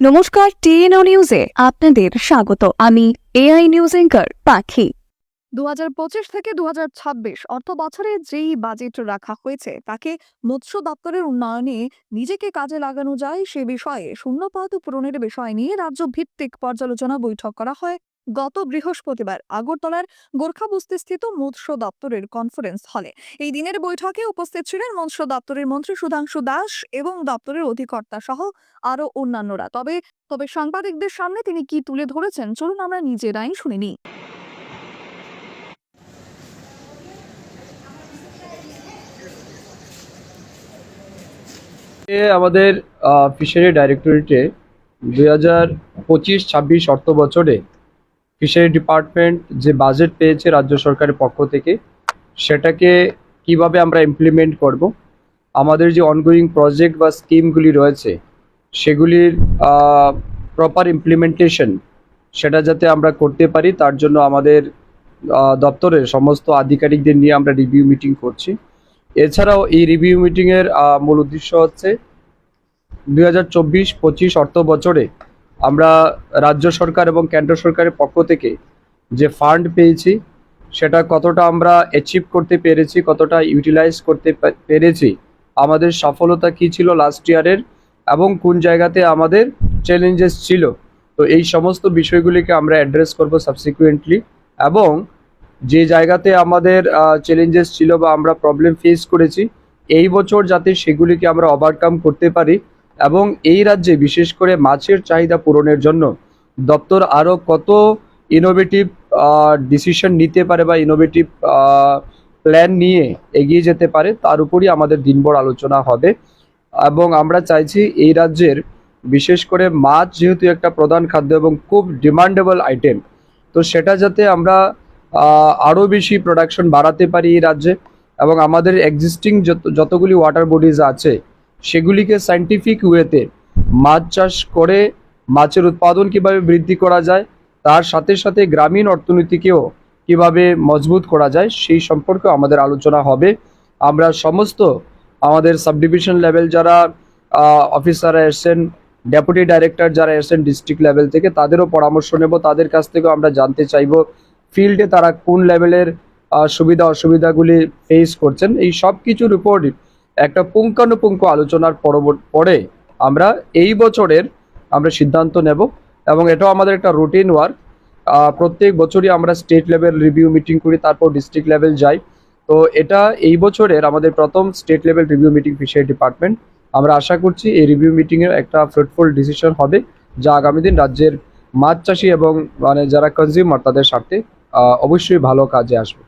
নমস্কার, টিএনও নিউজে আপনাদের স্বাগত। আমি এআই নিউজ এঙ্কার পাখি। দু থেকে দু অর্থ বছরে যেই বাজেট রাখা হয়েছে, তাকে মৎস্য দপ্তরের উন্নয়নে নিজেকে কাজে লাগানো যায় সে বিষয়ে শূন্যপদ পূরণের বিষয় নিয়ে রাজ্য ভিত্তিক পর্যালোচনা বৈঠক করা হয়। গত বৃহস্পতিবার আগরতলার গোর্খাবস্তিস্থিত মৎস্য দপ্তরের কনফারেন্স হলে এই দিনের বৈঠকে উপস্থিত ছিলেন মৎস্য দপ্তরের মন্ত্রী সুধাংশু দাস এবং দপ্তরের অধিকর্তা সহ আরও অন্যান্যরা। তবে তবে সাংবাদিকদের সামনে তিনি কি তুলে ধরেছেন চলুন আমরা নিজেরাই শুনে নিই। এ আমাদের ফিশারি ডাইরেক্টরেটে দুই হাজার পঁচিশ ছাব্বিশ অর্থ বছরে ফিশারি ডিপার্টমেন্ট যে বাজেট পেয়েছে রাজ্য সরকারের পক্ষ থেকে, সেটাকে কীভাবে আমরা ইমপ্লিমেন্ট করব? আমাদের যে অনগোয়িং প্রজেক্ট বা স্কিমগুলি রয়েছে, সেগুলির প্রপার ইমপ্লিমেন্টেশন সেটা যাতে আমরা করতে পারি, তার জন্য আমাদের দপ্তরের সমস্ত আধিকারিকদের নিয়ে আমরা রিভিউ মিটিং করছি। এছাড়াও এই রিভিউ মিটিংয়ের মূল উদ্দেশ্য হচ্ছে, দুই হাজার চব্বিশ পঁচিশ অর্থ বছরে আমরা রাজ্য সরকার এবং কেন্দ্র সরকারের পক্ষ থেকে যে ফান্ড পেয়েছি, সেটা কতটা আমরা অ্যাচিভ করতে পেরেছি, কতটা ইউটিলাইজ করতে পেরেছি, আমাদের সফলতা কী ছিল লাস্ট ইয়ারের এবং কোন জায়গাতে আমাদের চ্যালেঞ্জেস ছিল, তো এই সমস্ত বিষয়গুলিকে আমরা অ্যাড্রেস করব সাবসিকুয়েন্টলি এবং যে জায়গাতে আমাদের চ্যালেঞ্জেস ছিল বা আমরা প্রবলেম ফেস করেছি, এই বছর যাতে সেগুলিকে আমরা ওভারকাম করতে পারি এবং এই রাজ্যে বিশেষ করে মাছের চাহিদা পূরণের জন্য দপ্তর আরও কত ইনোভেটিভ ডিসিশন নিতে পারে বা ইনোভেটিভ প্ল্যান নিয়ে এগিয়ে যেতে পারে তার উপরই আমাদের দিনভর আলোচনা হবে। এবং আমরা চাইছি এই রাজ্যের বিশেষ করে মাছ যেহেতু একটা প্রধান খাদ্য এবং খুব ডিমান্ডেবল আইটেম তো সেটা যাতে আমরা আরও বেশি প্রোডাকশন বাড়াতে পারি এই রাজ্যে। এবং আমাদের এক্সিস্টিং যত, যতগুলি ওয়াটার বডিজ আছে সেগুলিকে সাইন্টিফিক ওয়েতে মাছ চাষ করে মাছের উৎপাদন কীভাবে বৃদ্ধি করা যায়, তার সাথে সাথে গ্রামীণ অর্থনীতিকেও কীভাবে মজবুত করা যায়, সেই সম্পর্কে আমাদের আলোচনা হবে। আমরা সমস্ত আমাদের সাবডিভিশন লেভেল যারা অফিসাররা এসেছেন ডেপুটি ডাইরেক্টর যারা এসেছেন ডিস্ট্রিক্ট লেভেল থেকে, তাদেরও পরামর্শ নেব, তাদের কাছ থেকেও আমরা জানতে চাইব ফিল্ডে তারা কোন লেভেলের সুবিধা অসুবিধাগুলি ফেস করছেন। এই সব কিছুর উপর একটা পুঙ্খানুপুঙ্খ আলোচনার পরবর্তী পরে আমরা এই বছরের আমরা সিদ্ধান্ত নেব এবং এটাও আমাদের একটা রুটিন ওয়ার্ক প্রত্যেক বছরই আমরা স্টেট লেভেল রিভিউ মিটিং করি, তারপর ডিস্ট্রিক্ট লেভেল যাই। তো এটা এই বছরের আমাদের প্রথম state level review meeting fishery department আমরা আশা করছি এই রিভিউ মিটিংয়ের একটা ফ্রুটফুল ডিসিশন হবে, যা আগামী দিন রাজ্যের মাছ চাষি এবং মানে যারা কনজিউমার তাদের স্বার্থে অবশ্যই ভালো কাজে আসবে।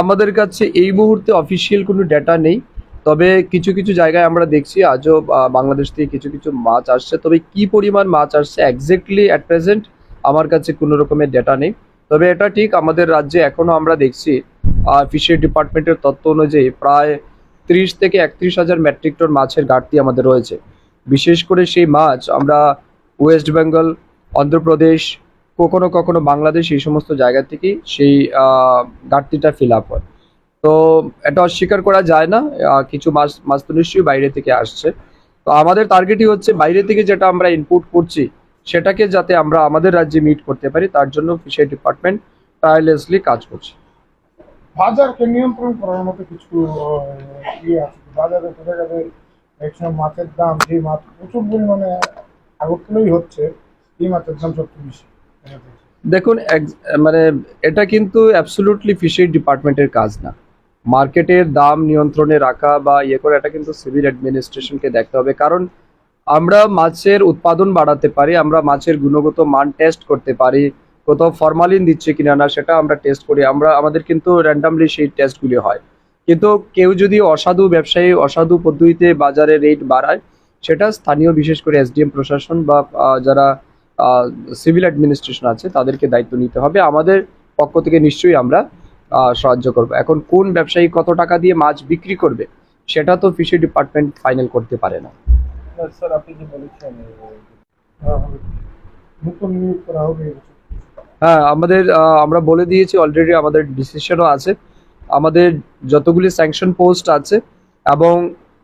আমাদের কাছে এই মুহূর্তে অফিসিয়াল কোনো ডেটা নেই। তবে কিছু কিছু জায়গায় আমরা দেখছি, আজও বাংলাদেশ থেকে কিছু কিছু মাছ আসছে। তবে কি পরিমাণ মাছ আসছে এক্স্যাক্টলি অ্যাট প্রেজেন্ট আমার কাছে কোনো রকমের ডেটা নেই। তবে এটা ঠিক, আমাদের রাজ্যে এখনও আমরা দেখছি ফিশারি ডিপার্টমেন্টের তথ্য অনুযায়ী প্রায় ত্রিশ থেকে একত্রিশ হাজার মেট্রিক টন মাছের ঘাটতি আমাদের রয়েছে। বিশেষ করে সেই মাছ আমরা ওয়েস্ট বেঙ্গল অন্ধ্রপ্রদেশ কখনো কখনো বাংলাদেশ এই সমস্ত জায়গা থেকেই সেই ঘাটতিটা ফিল আপ হয়। তো এটা অস্বীকার করা যায় না কিছু মাছ মাছ তো নিশ্চয়ই বাইরে থেকে আসছে। তো আমাদের টার্গেটই হচ্ছে বাইরে থেকে যেটা আমরা ইনপুট করছি, সেটাকে যাতে আমরা আমাদের রাজ্যে মিট করতে পারি, তার জন্য ফিশারি ডিপার্টমেন্ট টায়ারলেসলি কাজ করছে। বাজারকে নিয়ন্ত্রণ করার মতো কিছু ইয়ে আছে। মাছের দাম, যে মাছ প্রচুর পরিমাণে আগরতলাই হচ্ছে, এই মাছের দাম সবচেয়ে বেশি। দেখুন মানে এটা কিন্তু অ্যাবসলুটলি ফিশারি ডিপার্টমেন্টের কাজ না। মার্কেটের দাম নিয়ন্ত্রণে রাখা বা ইয়ে করে, এটা কিন্তু সিভিল অ্যাডমিনিস্ট্রেশনকে দেখতে হবে। কারণ আমরা মাছের উৎপাদন বাড়াতে পারি, আমরা মাছের গুণগত মান টেস্ট করতে পারি, কোথাও ফরমালিন দিচ্ছে কিনা না, সেটা আমরা টেস্ট করি। আমরা, আমাদের কিন্তু র্যান্ডামলি সেই টেস্টগুলি হয়। কিন্তু কেউ যদি অসাধু ব্যবসায়ী, অসাধু পদ্ধতিতে বাজারে রেট বাড়ায়, সেটা স্থানীয়, বিশেষ করে এসডিএম প্রশাসন বা যারা সিভিল অ্যাডমিনিস্ট্রেশন আছে তাদেরকে দায়িত্ব নিতে হবে। আমাদের পক্ষ থেকে নিশ্চয়ই আমরা সাহায্য করব। এখন কোন ব্যবসায়ী কত টাকা দিয়ে মাছ বিক্রি করবে সেটা তো ফিশারি ডিপার্টমেন্ট ফাইনাল করতে পারে না। স্যার আপনি যে বলেছেন। হ্যাঁ আমাদের আমরা বলে দিয়েছি অলরেডি আমাদের ডিসিশনও আছে। আমাদের যতগুলি স্যাংশন পোস্ট আছে এবং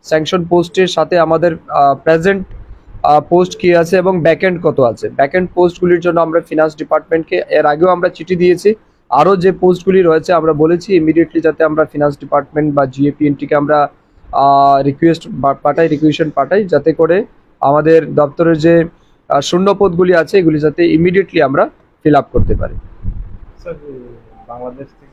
স্যাংশন পোস্টের সাথে আমাদের প্রেজেন্ট পোস্ট কি আছে এবং ব্যাকএন্ড কত আছে? ব্যাকএন্ড পোস্টগুলির জন্য আমরা ফিনান্স ডিপার্টমেন্টকে এর আগেও আমরা চিঠি দিয়েছি। আরও যে পোস্টগুলি রয়েছে আমরা বলেছি ইমিডিয়েটলি যাতে আমরা ফিনান্স ডিপার্টমেন্ট বা জিএপিএনটিকে আমরা রিকোয়েস্ট পাঠাই রিকুয়েশন পাঠাই, যাতে করে আমাদের দপ্তরের যে শূন্য পদগুলি আছে, এগুলি যাতে ইমিডিয়েটলি আমরা ফিল আপ করতে পারি। বাংলাদেশ থেকে